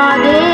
আমাদের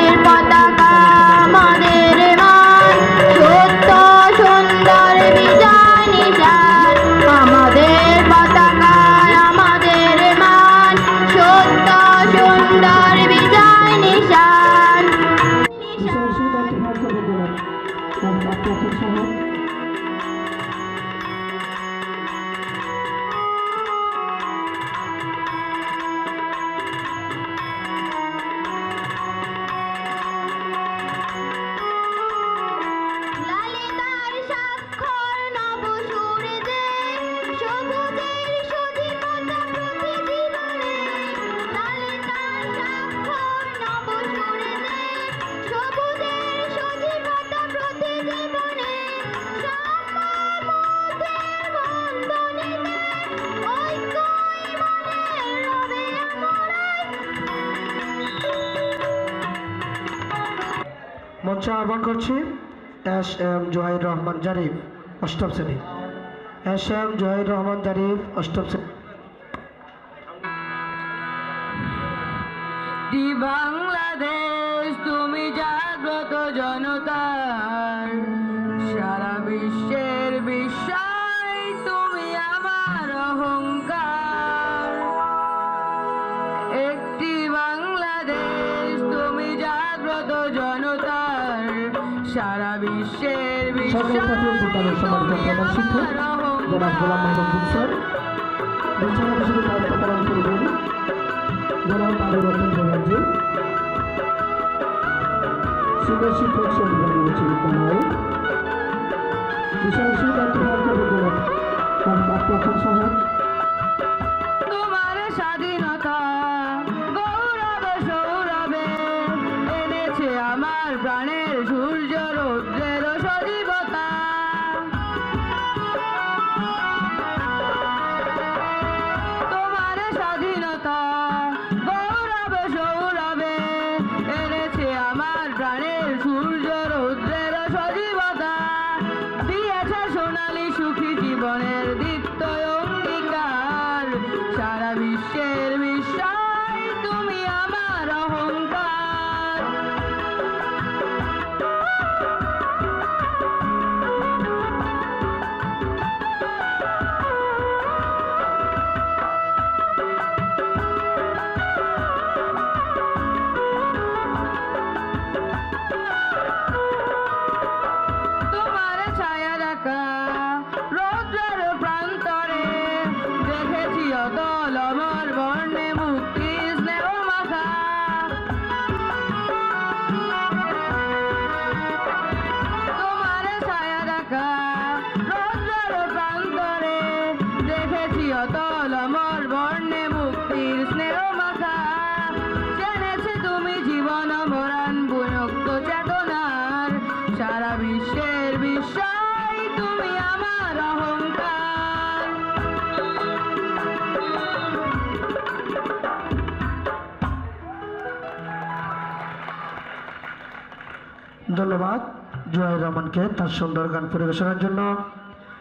মঞ্চ আহ্বান করছি এস এম জোহাইর রহমান জারিফ, অষ্টম শ্রেণি। এস এম জোহাইর রহমান জারিফ, অষ্টম শ্রেণি। বাংলাদেশ, তুমি জাগ্রত জনতার, সারা বিশ্বের বিশ্বাস সারা বিশ্বের সরকারি প্রাথমিক বিদ্যালয়ের সম্মানিত প্রধান শিক্ষক জনাব গোলাম মোহাম্মদ স্যার বিছানা হিসেবে দায়িত্ব পালন করবেন জনাব আলু রতন ব্যানার্জি সিনিয়র শিক্ষক সমিতি বিদ্যালয় বিশাল দায়িত্ব পালন করবেন জনাব তার ছাত্রছাত্রী সহ তোমার স্বাধীনতা প্রাণের সূর্য রৌদ্রের সজীবতা। তোমার স্বাধীনতা, গৌরবে, সৌরভে এনেছে আমার প্রাণের সূর্য রৌদ্রের সজীবতা। দিয়েছে সোনালী সুখী জীবনের দীপ্ত অতল বর্ণে মুক্তির স্নেহ মাখা। জেনেছি তুমি জীবন বুনক্ত চেতনার। সারা বিশ্বের ধন্যবাদ জহির রহমানকে তার সুন্দর গান পরিবেশনের জন্য।